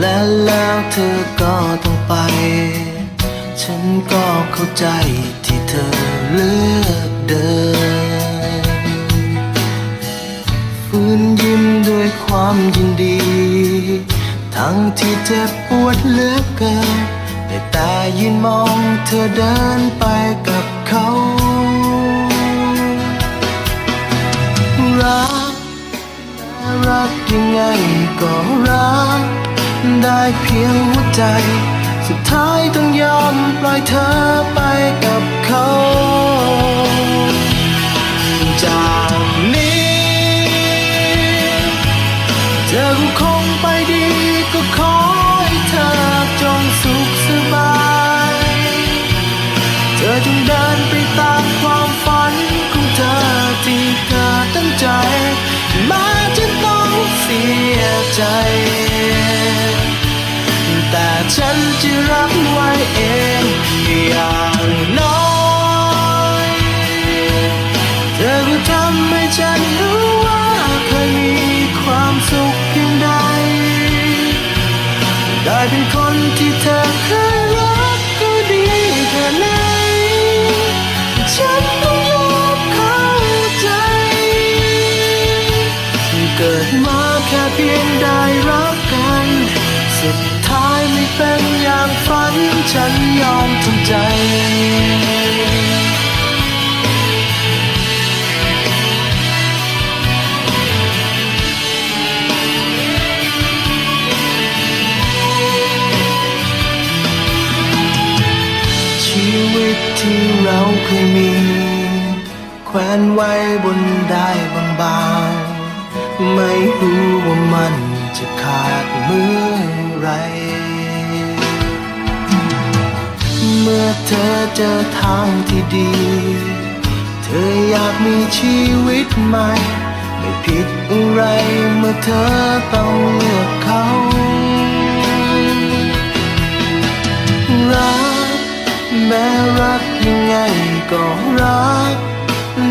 และแล้วเธอก็ต้องไป ฉันก็เข้าใจที่เธอเลือกเดินฟื้นยิ้มด้วยความยินดี ทั้งที่เจ็บปวดเหลือเกินแต่ตายืนมองเธอเดินไปกับเขารักรักยังไงก็รัก ได้เพียงหัวใจ สุดท้ายต้องยอมปล่อยเธอไปกับเขาจากนี้เธอก็คงไปดีก็ขอให้เธอจงสุขสบาย เธอจงเดินไปตามความฝันของเธอที่เธอตั้งใจ มาจะต้องเสียใจ ฉันจะรับไว้เองอย่างน้อยเธอก็ทำให้ฉันรู้ว่าเคยมีความสุขเพียงใดได้เป็นคนที่เธอเคยรักก็ดีแค่ไหนฉันต้องยอมเข้าใจ เกิดมาแค่เพียงได้รักกันสุด เป็นอย่างฝันฉันยอมทำใจ ชีวิตที่เราเคยมี แขวนไว้บนได้บางๆ ไม่รู้ว่ามัน จอทางที่ดี เธออยากมีชีวิตใหม่ ไม่ผิดอะไรเมื่อเธอต้องเลือกเขา รัก แม้รักยังไงก็รัก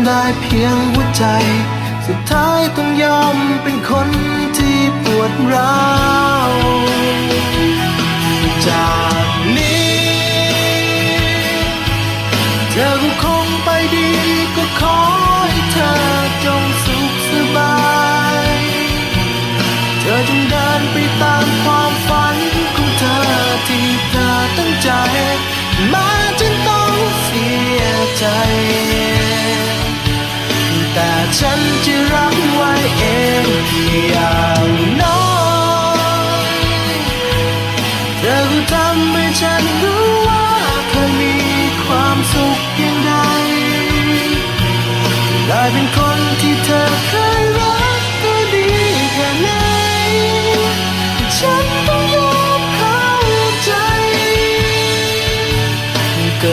ได้เพียงหัวใจ สุดท้ายต้องยอมเป็นคนที่ปวดร้าวจาก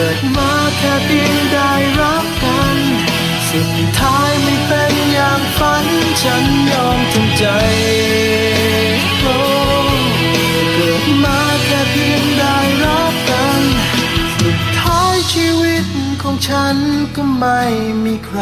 กิดมาแค่เพียงได้รักกัน สุดท้ายไม่เป็นอย่างฝัน ฉันยอมทำใจโอ้เกิดมาแค่เพียงได้รักกัน สุดท้ายชีวิตของฉันก็ไม่มีใคร